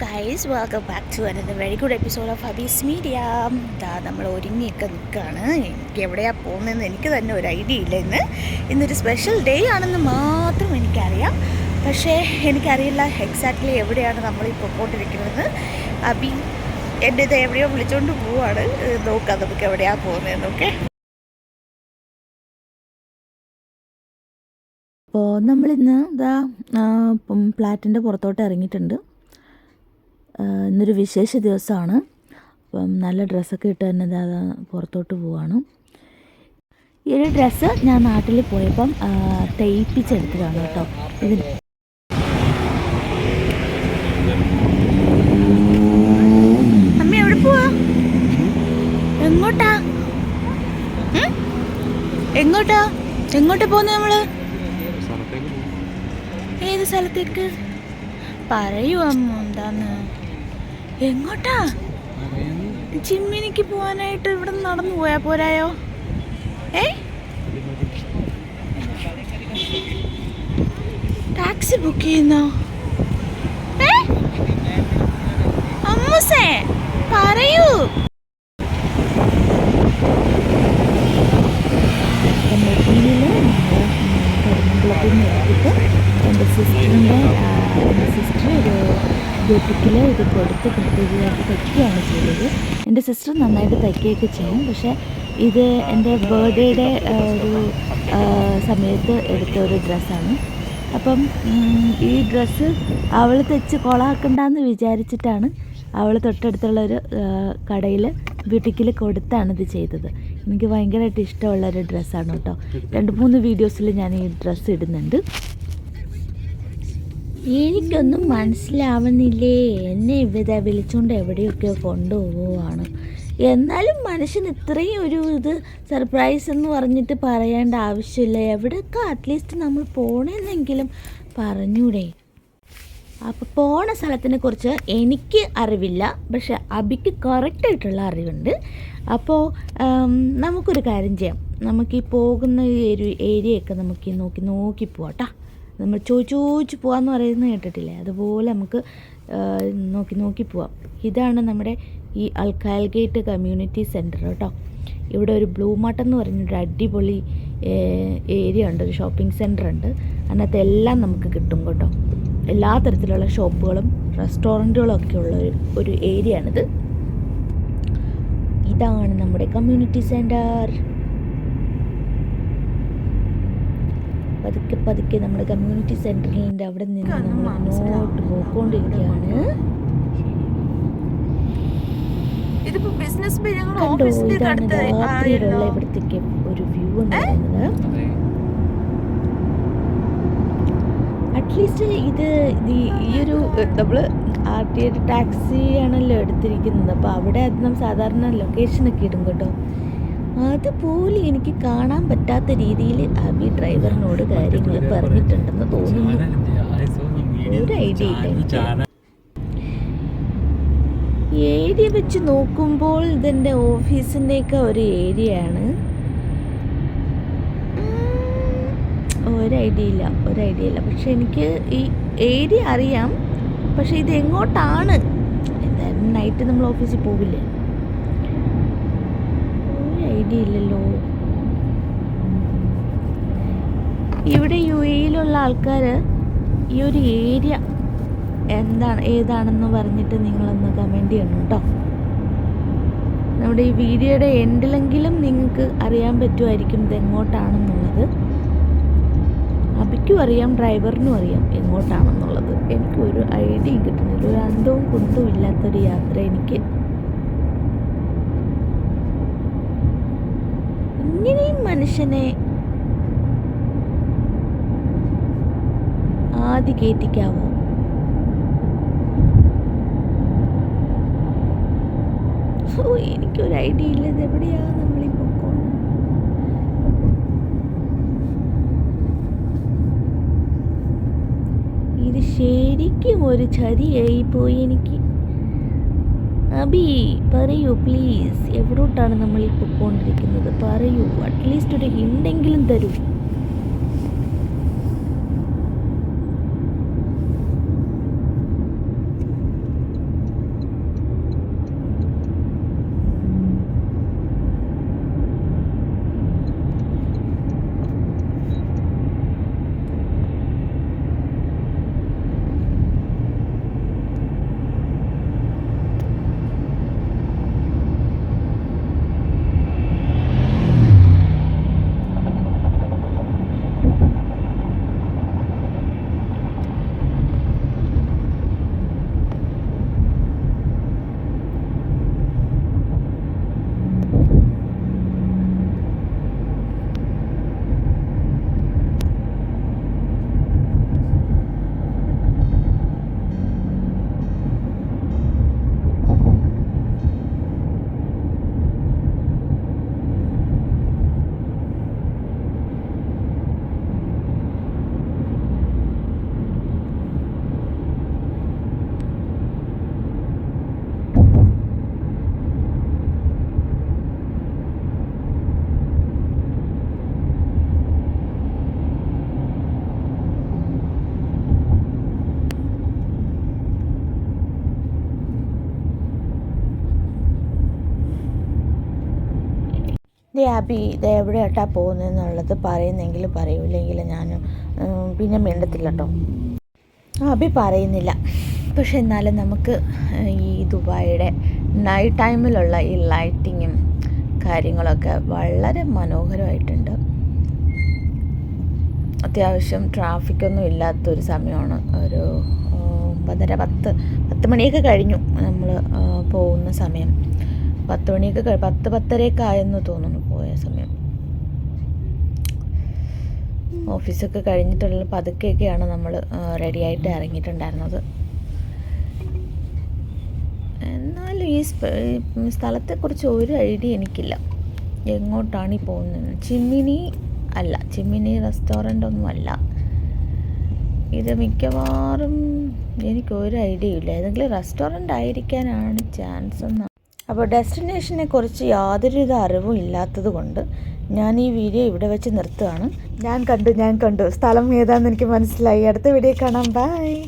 Guys welcome back to another very good episode of Habees media ദാ നമ്മൾ ഒരുങ്ങിയൊക്കെ നിൽക്കുകയാണ് എനിക്ക് എവിടെയാണ് പോകുന്നതെന്ന് എനിക്ക് തന്നെ ഒരു ഐഡിയ ഇല്ല ഇന്ന്. ഇന്നൊരു സ്പെഷ്യൽ ഡേ ആണെന്ന് മാത്രം എനിക്കറിയാം. പക്ഷേ എനിക്കറിയില്ല എക്സാക്ട്ലി എവിടെയാണ് നമ്മൾ ഈ പൊക്കോണ്ടിരിക്കുന്നത് അബി എന്റെ ഇത് എവിടെയോ വിളിച്ചുകൊണ്ട് പോവാണ്. നോക്കാം നമുക്ക് എവിടെയാണ് പോകുന്നതെന്ന് ഓക്കെ അപ്പോൾ നമ്മളിന്ന് ഇതാ ഫ്ലാറ്റിന്റെ പുറത്തോട്ട് ഇറങ്ങിയിട്ടുണ്ട്. ഇന്നൊരു വിശേഷ ദിവസമാണ്. അപ്പം നല്ല ഡ്രസ്സൊക്കെ ഇട്ട് തന്നെ പുറത്തോട്ട് പോവാണ്. ഈ ഒരു ഡ്രസ്സ് ഞാൻ നാട്ടിൽ പോയപ്പം തയ്പ്പിച്ചെടുത്തതാണ് കേട്ടോ. ഇത് അമ്മ എവിടെ പോവാ? എങ്ങോട്ടാ? എങ്ങോട്ടാ? എങ്ങോട്ടാ നമ്മൾ? ഏത് സ്ഥലത്തേക്ക്? പറയൂ അമ്മ എന്താന്ന്? എങ്ങോട്ടാ? ജിമ്മിനിക്ക് പോവാനായിട്ട് ഇവിടെ നടന്നു പോയാ പോരായോ? ഏ? ടാക്സി ബുക്ക് ചെയ്യുന്നോ? ഏ? അമ്മൂസേ പറയൂ. സിസ്റ്റർ ഒരു ബ്യൂട്ടിക്കിൽ ഇത് കൊടുത്ത് കൃത്യമായിട്ട് തയ്ക്കുകയാണ് ചെയ്തത്. എന്റെ സിസ്റ്റർ നന്നായിട്ട് തയ്ക്കുകയൊക്കെ ചെയ്യും. പക്ഷേ ഇത് എന്റെ ബർത്ത്ഡേയുടെ ഒരു സമയത്ത് എടുത്ത ഒരു ഡ്രസ്സാണ്. അപ്പം ഈ ഡ്രസ്സ് അവൾ തെച്ച് കൊളാക്കണ്ടെന്ന് വിചാരിച്ചിട്ടാണ് അവൾ തൊട്ടടുത്തുള്ള ഒരു കടയിൽ ബ്യൂട്ടിക്കിൽ കൊടുത്താണ് ഇത് ചെയ്തത്. എനിക്ക് ഭയങ്കരമായിട്ട് ഇഷ്ടമുള്ള ഒരു ഡ്രസ്സാണ് കേട്ടോ. രണ്ട് മൂന്ന് വീഡിയോസിൽ ഞാൻ ഈ ഡ്രസ്സ് ഇടുന്നുണ്ട്. എനിക്കൊന്നും മനസ്സിലാവുന്നില്ലേ? എന്നെ ഇവിടെ വിളിച്ചുകൊണ്ട് എവിടെയൊക്കെ കൊണ്ടുപോവുകയാണ്. എന്നാലും മനുഷ്യന് ഇത്രയും ഒരു ഇത് സർപ്രൈസ് എന്ന് പറഞ്ഞിട്ട് പറയേണ്ട ആവശ്യമില്ല. എവിടെയൊക്കെ അറ്റ്ലീസ്റ്റ് നമ്മൾ പോണെന്നെങ്കിലും പറഞ്ഞൂടെ. അപ്പോൾ പോണ സ്ഥലത്തിനെ കുറിച്ച് എനിക്ക് അറിവില്ല. പക്ഷെ അബിക്ക് കറക്റ്റായിട്ടുള്ള അറിവുണ്ട്. അപ്പോൾ നമുക്കൊരു കാര്യം ചെയ്യാം. നമുക്ക് ഈ പോകുന്ന ഈ ഒരു ഏരിയയൊക്കെ നമുക്ക് നോക്കി നോക്കി പോവാട്ടാ നമ്മൾ ചോദിച്ച് ചോദിച്ച് പോകാമെന്ന് പറയുന്നത് കേട്ടിട്ടില്ലേ? അതുപോലെ നമുക്ക് നോക്കി നോക്കി പോവാം. ഇതാണ് നമ്മുടെ ഈ അൽക്കാൽഗേറ്റ് കമ്മ്യൂണിറ്റി സെന്റർ കേട്ടോ. ഇവിടെ ഒരു ബ്ലൂ മാർട്ട് എന്ന് പറഞ്ഞൊരു അടിപൊളി ഏരിയ ഉണ്ട്. ഒരു ഷോപ്പിംഗ് സെന്റർ ഉണ്ട്. അതിനകത്ത് എല്ലാം നമുക്ക് കിട്ടും കേട്ടോ. എല്ലാ തരത്തിലുള്ള ഷോപ്പുകളും റെസ്റ്റോറന്റുകളും ഒക്കെ ഉള്ള ഒരു ഒരു ഏരിയ ആണിത്. ഇതാണ് നമ്മുടെ കമ്മ്യൂണിറ്റി സെന്റർ പതുക്കെ പതുക്കെ നമ്മുടെ കമ്മ്യൂണിറ്റി സെന്ററിന്റെ അവിടെ നിന്ന് നമ്മൾ മുന്നോട്ട് പോയിക്കൊണ്ടിരിക്കുകയാണ്. കണ്ടോ ഇതാണ് രാത്രിയിലുള്ള ഇവിടത്തേക്ക് ഒരു വ്യൂ എന്ന് പറയുന്നത് അറ്റ്ലീസ്റ്റ് ഇത് ഈ ഒരു നമ്മൾ ആർ ടി ടാക്സി ആണല്ലോ എടുത്തിരിക്കുന്നത്. അപ്പോൾ അവിടെ നമ്മൾ സാധാരണ ലൊക്കേഷനൊക്കെ ഇടും കേട്ടോ. അതുപോലെ എനിക്ക് കാണാൻ പറ്റാത്ത രീതിയിൽ അബി ഡ്രൈവറിനോട് കാര്യങ്ങൾ പറഞ്ഞിട്ടുണ്ടെന്ന് തോന്നുന്നു. ഒരു ഐഡിയ ഇല്ല. ഏരിയ വെച്ച് നോക്കുമ്പോൾ ഇതെന്റെ ഓഫീസിന്റെയൊക്കെ ഒരു ഏരിയ ആണ് ഒരു ഐഡിയ ഇല്ല ഒരു ഐഡിയ ഇല്ല. പക്ഷെ എനിക്ക് ഈ ഏരിയ അറിയാം. പക്ഷെ ഇത് എങ്ങോട്ടാണ്? എന്തായാലും നൈറ്റ് നമ്മൾ ഓഫീസിൽ പോകില്ലേ ഒരു ഐഡിയ ഇല്ലല്ലോ. ഇവിടെ യു എയിലുള്ള ആൾക്കാർ ഈ ഒരു ഏരിയ എന്താണ് ഏതാണെന്ന് പറഞ്ഞിട്ട് നിങ്ങളൊന്ന് കമന്റ് ചെയ്യണം കേട്ടോ നമ്മുടെ ഈ വീഡിയോയുടെ എൻഡിലെങ്കിലും നിങ്ങൾക്ക് അറിയാൻ പറ്റുമായിരിക്കും ഇത് എങ്ങോട്ടാണെന്നുള്ളത് അബിക്കും അറിയാം ഡ്രൈവറിനും അറിയാം എങ്ങോട്ടാണെന്നുള്ളത്. എനിക്കൊരു ഐഡിയയും കിട്ടുന്നില്ല ഒരു അന്തവും കുന്തവും ഇല്ലാത്തൊരു യാത്ര എനിക്ക് ഇങ്ങനെയും മനുഷ്യനെ ആദ്യ കയറ്റിക്കാവോ ഓ എനിക്കൊരു ഐഡിയ ഇല്ല. ഇത് എവിടെയാ നമ്മളീ പൊക്കോണ്ട് ഇത് ശരിക്കും ഒരു ചതിയായി പോയി എനിക്ക്. അബി പറയൂ പ്ലീസ് എവിടോട്ടാണ് നമ്മൾ ഈ പൊക്കോണ്ടിരിക്കുന്നത് പറയൂ അറ്റ്ലീസ്റ്റ് ഒരു ഹിൻഡെങ്കിലും തരൂ. ദേ അബി ഇത് എവിടെയാട്ടാ പോകുന്നതെന്നുള്ളത് പറയുന്നെങ്കിൽ പറയൂ. ഇല്ലെങ്കിൽ ഞാൻ പിന്നെ മിണ്ടത്തില്ല കേട്ടോ അബി പറയുന്നില്ല. പക്ഷെ എന്നാലും നമുക്ക് ഈ ദുബായിയുടെ നൈറ്റ് ടൈമിലുള്ള ഈ ലൈറ്റിങ്ങും കാര്യങ്ങളൊക്കെ വളരെ മനോഹരമായിട്ടുണ്ട്. അത്യാവശ്യം ട്രാഫിക്കൊന്നും ഇല്ലാത്തൊരു സമയമാണ്. ഒരു ഒമ്പതര പത്ത് പത്ത് മണിയൊക്കെ കഴിഞ്ഞു നമ്മൾ പോകുന്ന സമയം. പത്ത് മണിയൊക്കെ പത്ത് പത്തരയൊക്കെ ആയെന്ന് തോന്നുന്നു പോയ സമയം. ഓഫീസൊക്കെ കഴിഞ്ഞിട്ടുള്ള പതുക്കെയൊക്കെയാണ് നമ്മൾ റെഡിയായിട്ട് ഇറങ്ങിയിട്ടുണ്ടായിരുന്നത്. എന്നാലും ഈ സ്ഥലത്തെ കുറിച്ച് സ്ഥലത്തെക്കുറിച്ച് ഒരു ഐഡിയ എനിക്കില്ല. എങ്ങോട്ടാണ് ഈ പോകുന്നത് ചിമ്മിനി അല്ല ചിമ്മിനി റെസ്റ്റോറന്റ് ഒന്നും അല്ല ഇത് മിക്കവാറും എനിക്കൊരു ഐഡിയ ഇല്ല ഏതെങ്കിലും റെസ്റ്റോറന്റ് ആയിരിക്കാനാണ് ചാൻസ് എന്ന് അപ്പോൾ ഡെസ്റ്റിനേഷനെ കുറിച്ച് യാതൊരുവിധ അറിവും ഇല്ലാത്തത് കൊണ്ട് ഞാൻ ഈ വീഡിയോ ഇവിടെ വെച്ച് നിർത്തുകയാണ്. ഞാൻ കണ്ടു ഞാൻ കണ്ടു. സ്ഥലം ഏതാണെന്ന് എനിക്ക് മനസ്സിലായി. അടുത്ത വീഡിയോ കാണാം. ബൈ